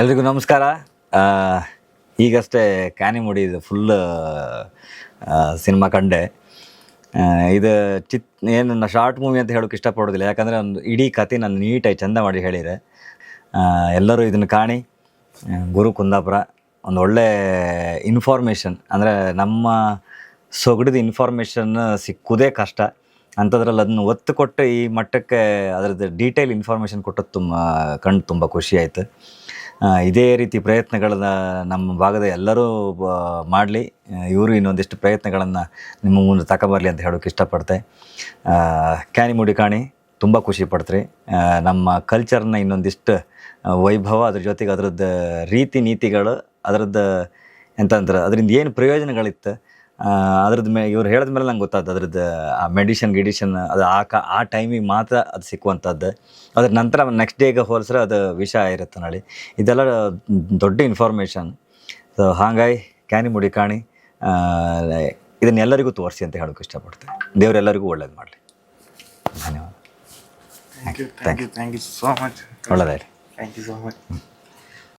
ಎಲ್ರಿಗೂ ನಮಸ್ಕಾರ. ಈಗಷ್ಟೇ ಕ್ಯಾನಿಮುಡಿ ಮುಡಿದು ಫುಲ್ ಸಿನಿಮಾ ಕಂಡೆ. ಇದು ಚಿತ್, ಏನು ನನ್ನ ಶಾರ್ಟ್ ಮೂವಿ ಅಂತ ಹೇಳೋಕೆ ಇಷ್ಟಪಡೋದಿಲ್ಲ. ಯಾಕಂದರೆ ಒಂದು ಇಡೀ ಕತೆ ನಾನು ನೀಟಾಗಿ ಚಂದ ಮಾಡಿ ಹೇಳಿದೆ. ಎಲ್ಲರೂ ಇದನ್ನು ಕಾಣಿ. ಗುರು ಕುಂದಾಪುರ, ಒಂದು ಒಳ್ಳೆ ಇನ್ಫಾರ್ಮೇಷನ್ ಅಂದರೆ ನಮ್ಮ ಸೊಗಡಿದ ಇನ್ಫಾರ್ಮೇಷನ್ ಸಿಕ್ಕುವುದೇ ಕಷ್ಟ. ಅಂಥದ್ರಲ್ಲಿ ಅದನ್ನು ಒತ್ತು ಕೊಟ್ಟು ಈ ಮಟ್ಟಕ್ಕೆ ಅದರದ್ದು ಡೀಟೇಲ್ ಇನ್ಫಾರ್ಮೇಷನ್ ಕೊಟ್ಟದ್ದು ತುಂಬ ಕಣ್ಣು ತುಂಬ ಖುಷಿ ಆಯಿತು. ಇದೇ ರೀತಿ ಪ್ರಯತ್ನಗಳನ್ನ ನಮ್ಮ ಭಾಗದ ಎಲ್ಲರೂ ಮಾಡಲಿ. ಇವರು ಇನ್ನೊಂದಿಷ್ಟು ಪ್ರಯತ್ನಗಳನ್ನು ನಿಮ್ಮ ಮುಂದೆ ತಗೊಬರಲಿ ಅಂತ ಹೇಳೋಕೆ ಇಷ್ಟಪಡ್ತೆ. ಕ್ಯಾನಿ ಮುಡಿ ಕಾಣಿ, ತುಂಬ ಖುಷಿ ಪಡ್ತ್ರಿ. ನಮ್ಮ ಕಲ್ಚರ್ನ ಇನ್ನೊಂದಿಷ್ಟು ವೈಭವ, ಅದ್ರ ಜೊತೆಗೆ ಅದರದ್ದು ರೀತಿ ನೀತಿಗಳು, ಅದರದ್ದು ಎಂತಂದ್ರೆ, ಅದರಿಂದ ಏನು ಪ್ರಯೋಜನಗಳಿತ್ತು ಅದ್ರದ್ದು ಮೇ ಇವ್ರು ಹೇಳಿದ ಮೇಲೆ ನಂಗೆ ಗೊತ್ತಾಯ್ತು ಅದ್ರದ್ದು ಆ ಮೆಡಿಷನ್ ಗಿಡಿಷನ್ ಅದು ಆ ಕ ಆ ಟೈಮಿಗೆ ಮಾತ್ರ ಅದು ಸಿಕ್ಕುವಂಥದ್ದು ಅದ್ರ ನಂತರ ನೆಕ್ಸ್ಟ್ ಡೇಗೆ ಹೋಲಿಸ್ರೆ ಅದು ವಿಷ ಇರುತ್ತೆ ನಾಳೆ. ಇದೆಲ್ಲ ದೊಡ್ಡ ಇನ್ಫಾರ್ಮೇಷನ್ ಸೊ ಹಾಗಾಗಿ ಕ್ಯಾನಿ ಮುಡಿ ಕಾಣಿ. ಆ, ಇದನ್ನೆಲ್ಲರಿಗೂ ತೋರಿಸಿ ಅಂತ ಹೇಳೋಕೆ ಇಷ್ಟಪಡ್ತೇನೆ. ದೇವರೆಲ್ಲರಿಗೂ ಒಳ್ಳೇದು ಮಾಡಲಿ. ಧನ್ಯವಾದ. Thank you thank you thank you so much ಒಳ್ಳೆದಾಯ್ತು. Thank you so much.